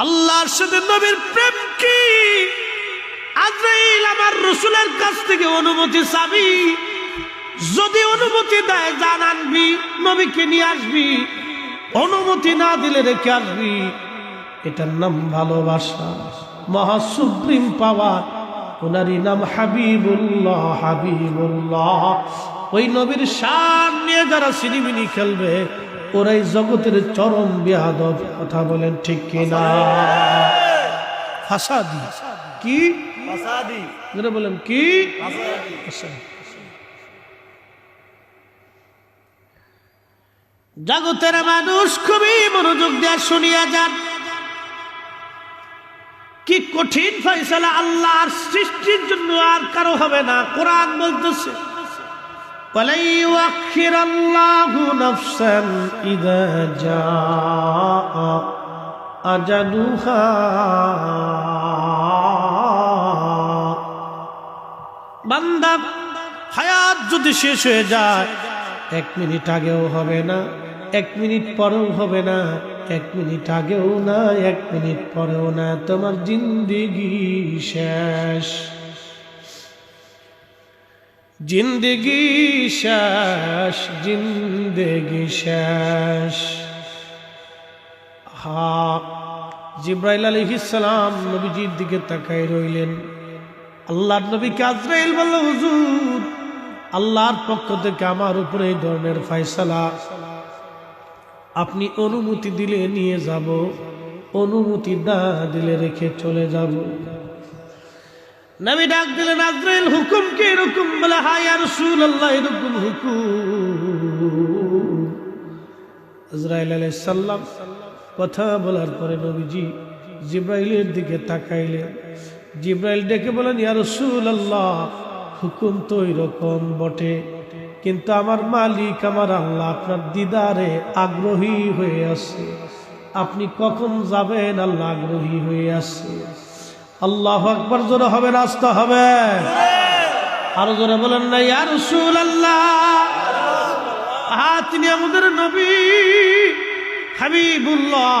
আল্লাহর সাথে নবীর প্রেম কি? আজরাইল আমার রসুলের কাছ থেকে অনুমতি চাবি। যদি অনুমতি দেয়, জান আনবি, নবীকে নিয়ে আসবি। অনুমতি না দিলে রেখে আসবি। এটার নাম ভালোবাসা। মহা সুপ্রিম পাওয়ার। ওনারই নাম হাবিবুল্লাহ হাবিবুল্লাহ। ওই নবীর শান নিয়ে যারা সিনিমিনি খেলবে ওরাই জগতের চরম বিয়াদব কথা বলেন ঠিক কিনা ফাসাদি। কি? বলেন কি। জগতের মানুষ খুবই মনোযোগ দিয়ে শুনিয়া যান। কি কঠিন ফয়সালা আল্লাহর সৃষ্টির জন্য আর কারও হবে না। কোরআন বলতেছে وَلَن يُؤَخِّرَ اللَّهُ نَفْسًا إِذَا جَاءَ أَجَلُهَا বান্দা হায়াত যদি শেষ হয়ে যায় এক মিনিট আগেও হবে না এক মিনিট পরেও হবে না এক মিনিট আগেও না এক মিনিট পরেও না তোমার জিন্দিগি শেষ জিন্দিগি শেষ, জিন্দেগি শেষ। হা জিব্রাইল আলহিসাম নবীজির দিকে তাকাই রইলেন। আল্লাহর নবীকে আজরাইল বলল, হুজুর, আল্লাহর পক্ষ থেকে আমার উপরে এই ধরনের ফয়সালা। আপনি অনুমতি দিলে নিয়ে যাব, অনুমতি না দিলে রেখে চলে যাব। নবী ডাক দিলেন, আজরাইল, হুকুম কি? এরকম বলে হাই আর সুল আল্লাহ এরকম হুকুম। ইসরায়েল আলাই সাল্লাম কথা বলার পরে নবীজি জিব্রাইলের দিকে তাকাইলেন। জিব্রাইল ডেকে বলেন, ইয়া রসুল আল্লাহ হুকুম তো এরকম বটে, কিন্তু আমার মালিক, আমার আল্লাহ আপনার দিদারে আগ্রহী হয়ে আছে। আপনি কখন যাবেন? আল্লাহ আগ্রহী হয়ে আছে। আল্লাহ আকবর, জোরে হবে রাস্তা হবে। আরও জোরে বলেন না, ইয়া রসুল আল্লাহ তিনি আমাদের নবী, হাবিবুল্লাহ।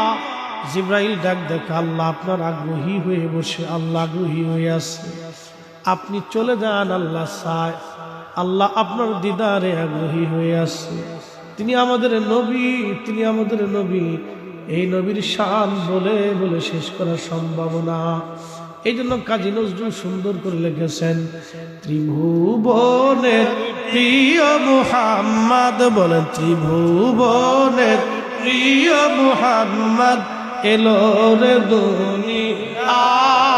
জিব্রাইল ডাক দেখে, আল্লাহ আপনার আগ্রহী হয়ে বসে, আল্লাহ আগ্রহী হয়ে আছে। আপনি চলে যান, আল্লাহ চায়, আল্লাহ আপনার দিদারে আগ্রহী হয়ে আছে। তিনি আমাদের নবী, তিনি আমাদের নবী। এই নবীর শান বলে বলে শেষ করা সম্ভব না। এই জন্য কাজী নজরুল সুন্দর করে লিখেছেন, ত্রিভুবনের প্রিয় মুহাম্মদ, বলেন, ত্রিভুবনের প্রিয় মুহাম্মদ এলো রে দুনিয়া।